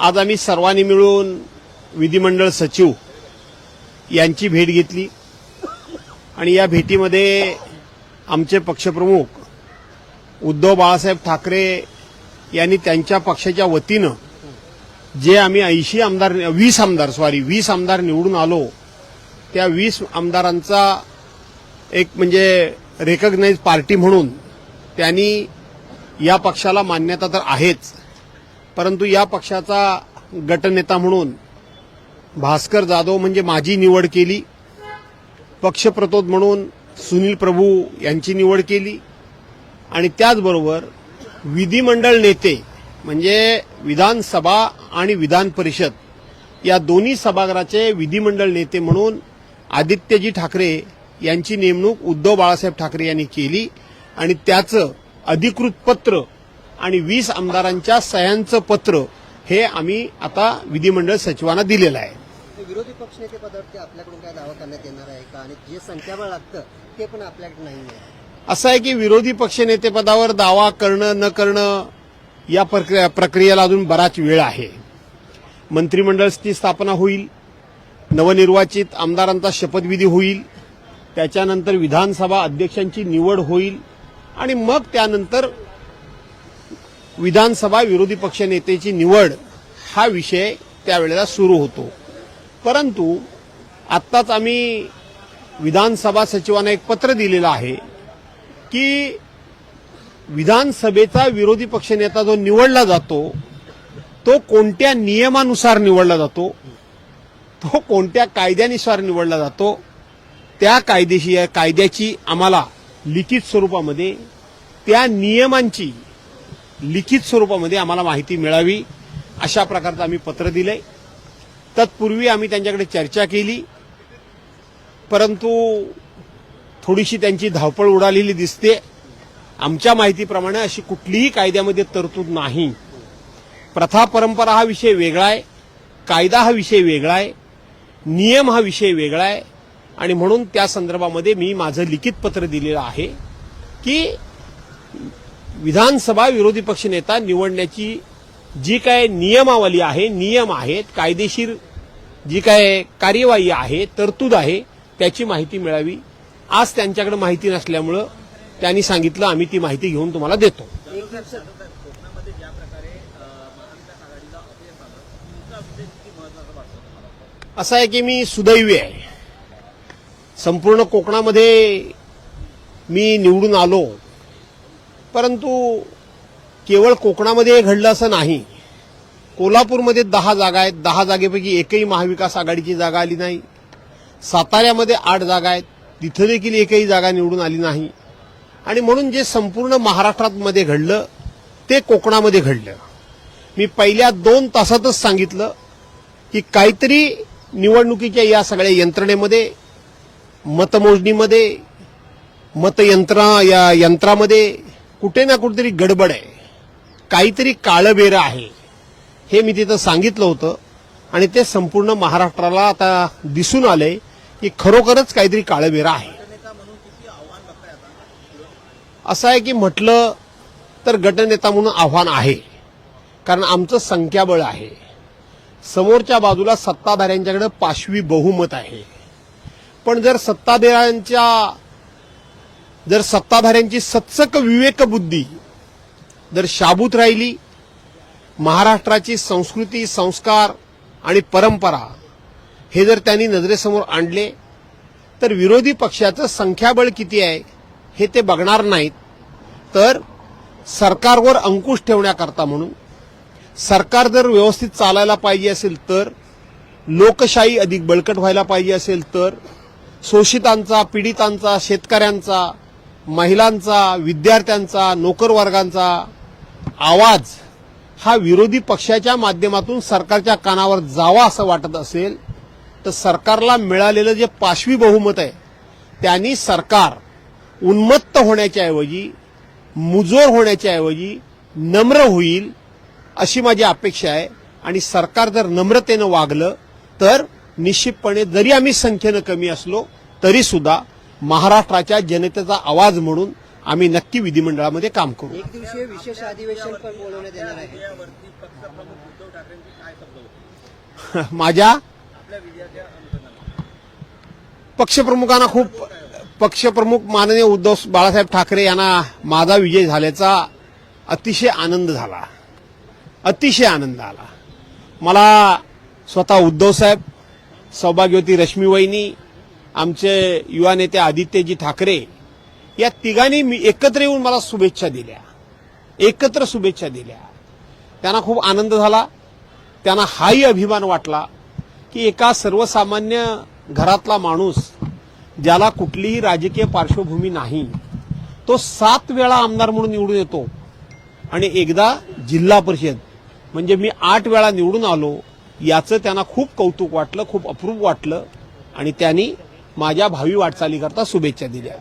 आज आम्ही सर्वांनी मिळून विधिमंडळ सचिव यांची भेट घेतली. आणि या भेटीमध्ये आमचे पक्षप्रमुख उद्धव बाळासाहेब ठाकरे यांनी त्यांच्या पक्षाच्या वतीनं जे आम्ही ऐंशी आमदार वीस आमदार सॉरी वीस आमदार निवडून आलो त्या वीस आमदारांचा एक म्हणजे रेकग्नाइज पार्टी म्हणून त्यांनी या पक्षाला मान्यता तर आहेच. परंतु या पक्षाचा गटनेता म्हणून भास्कर जाधव म्हणजे माझी निवड केली. पक्षप्रतोद म्हणून सुनील प्रभू यांची निवड केली. आणि त्याचबरोबर विधिमंडळ नेते म्हणजे विधानसभा आणि विधान परिषद या दोन्ही सभागृहाचे विधिमंडळ नेते म्हणून आदित्यजी ठाकरे यांची नेमणूक उद्धव बाळासाहेब ठाकरे यांनी केली. आणि त्याचं अधिकृत पत्र आणि वीस आमदारांच्या सह्यांचं पत्र हे आम्ही आता विधिमंडळ सचिवांना दिलेलं आहे. विरोधी पक्षनेते पदावरती आपल्याकडून काय दावा करण्यात येणार आहे का? आणि जे संख्याबळ लागतं ते पण आपल्याकडे नाही आहे. असं आहे की विरोधी पक्षनेतेपदावर दावा करणं न करणं या प्रक्रिया प्रक्रियेला अजून बराच वेळ आहे. मंत्रिमंडळाची स्थापना होईल नवनिर्वाचित आमदारांचा शपथविधी होईल त्याच्यानंतर विधानसभा अध्यक्षांची निवड होईल आणि मग त्यानंतर विधानसभा विरोधी पक्षनेतेची निवड हा विषय त्यावेळेला सुरू होतो. परंतु आत्ताच आम्ही विधानसभा सचिवांना एक पत्र दिलेलं आहे की विधानसभेचा विरोधी पक्षनेता जो निवडला जातो तो कोणत्या नियमानुसार निवडला जातो तो कोणत्या कायद्यानुसार निवडला जातो त्या कायदेशी कायद्याची आम्हाला लिखित स्वरूपामध्ये त्या नियमांची लिखित स्वरूपामध्ये आम्हाला माहिती मिळावी अशा प्रकारचं आम्ही पत्र दिलंय. तत्पूर्वी आम्ही त्यांच्याकडे चर्चा केली. परंतु थोडीशी त्यांची धावपळ उडालेली दिसते. आमच्या माहितीप्रमाणे अशी कुठलीही कायद्यामध्ये तरतूद नाही. प्रथा परंपरा हा विषय वेगळा आहे. कायदा हा विषय वेगळा आहे. नियम हा विषय वेगळा आहे. आणि म्हणून त्या संदर्भामध्ये मी माझं लिखित पत्र दिलेलं आहे की विधानसभा विरोधी पक्षनेता निवडण्याची जी काय नियमावली आहे नियम आहेत कायदेशीर जी काय कार्यवाही आहे तरतूद आहे त्याची माहिती मिळावी. आज त्यांच्याकडे माहिती नसल्यामुळं त्यांनी सांगितलं आम्ही ती माहिती घेऊन तुम्हाला देतो. असं आहे की मी सुदैवी आहे. संपूर्ण कोकणामध्ये मी निवडून आलो परंतु केवळ कोकणामध्ये हे घडलं असं नाही. कोल्हापूरमध्ये दहा जागा आहेत. दहा जागेपैकी एकही महाविकास आघाडीची जागा आली नाही. साताऱ्यामध्ये आठ जागा आहेत. तिथं देखील एकही जागा निवडून आली नाही. आणि म्हणून जे संपूर्ण महाराष्ट्रामध्ये घडलं ते कोकणामध्ये घडलं. मी पहिल्या दोन तासातच सांगितलं की काहीतरी निवडणुकीच्या या सगळ्या यंत्रणेमध्ये मतमोजणीमध्ये मतयंत्रा या यंत्रामध्ये कुठे ना कुठेतरी गडबड आहे. काहीतरी काळबेरं आहे. हे मी तिथं सांगितलं होतं. आणि ते संपूर्ण महाराष्ट्राला आता दिसून आलंय की खरोखरच काहीतरी काळबेरं आहे. असं आहे की म्हटलं तर गटनेता म्हणून आव्हान आहे. कारण आमचं संख्याबळ आहे. समोरच्या बाजूला सत्ताधाऱ्यांच्याकडे पाशवी बहुमत आहे. पण जर सत्ताधाऱ्यांच्या जर सत्ताधाऱ्यांची सत्सक विवेकबुद्धी जर शाबूत राहिली महाराष्ट्राची संस्कृती संस्कार आणि परंपरा हे जर त्यांनी नजरेसमोर आणले तर विरोधी पक्षाचं संख्याबळ किती आहे हे ते बघणार नाहीत. तर सरकारवर अंकुश ठेवण्याकरता म्हणून सरकार जर व्यवस्थित चालायला पाहिजे असेल तर लोकशाही अधिक बळकट व्हायला पाहिजे असेल तर शोषितांचा पीडितांचा शेतकऱ्यांचा महिलांचा विद्यार्थ्यांचा नोकरवर्गांचा आवाज हा विरोधी पक्षाच्या माध्यमातून सरकारच्या कानावर जावा असं वाटत असेल तर सरकारला मिळालेलं जे पाशवी बहुमत आहे त्यांनी सरकार उन्मत्त होण्याच्याऐवजी मुजोर होण्याच्याऐवजी नम्र होईल अशी माझी अपेक्षा आहे. आणि सरकार जर नम्रतेनं वागलं तर निश्चितपणे जरी आम्ही संख्येनं कमी असलो तरी सुद्धा महाराष्ट्राच्या जनतेचा आवाज म्हणून आम्ही नक्की विधिमंडळामध्ये काम करू. एक दिवसीय विशेष अधिवेशन पण बोलवण्यात येणार आहे. माझ्या पक्षप्रमुखांना खूप पक्षप्रमुख माननीय उद्धव बाळासाहेब ठाकरे यांना माझा विजय झाल्याचा अतिशय आनंद झाला. अतिशय आनंद आला. मला स्वतः उद्धव साहेब सौभाग्यवती रश्मी वहिनी आमचे युवा नेते आदित्यजी ठाकरे या तिघांनी मी एकत्र येऊन मला शुभेच्छा दिल्या. एकत्र शुभेच्छा दिल्या. त्यांना खूप आनंद झाला. त्यांना हाही अभिमान वाटला की एका सर्वसामान्य घरातला माणूस ज्याला कुठलीही राजकीय पार्श्वभूमी नाही तो सात वेळा आमदार म्हणून निवडून येतो आणि एकदा जिल्हा परिषद म्हणजे मी आठ वेळा निवडून आलो याचं त्यांना खूप कौतुक वाटलं खूप अप्रूप वाटलं आणि त्यांनी माझ्या भावी वाटचालीकरता शुभेच्छा दिल्या.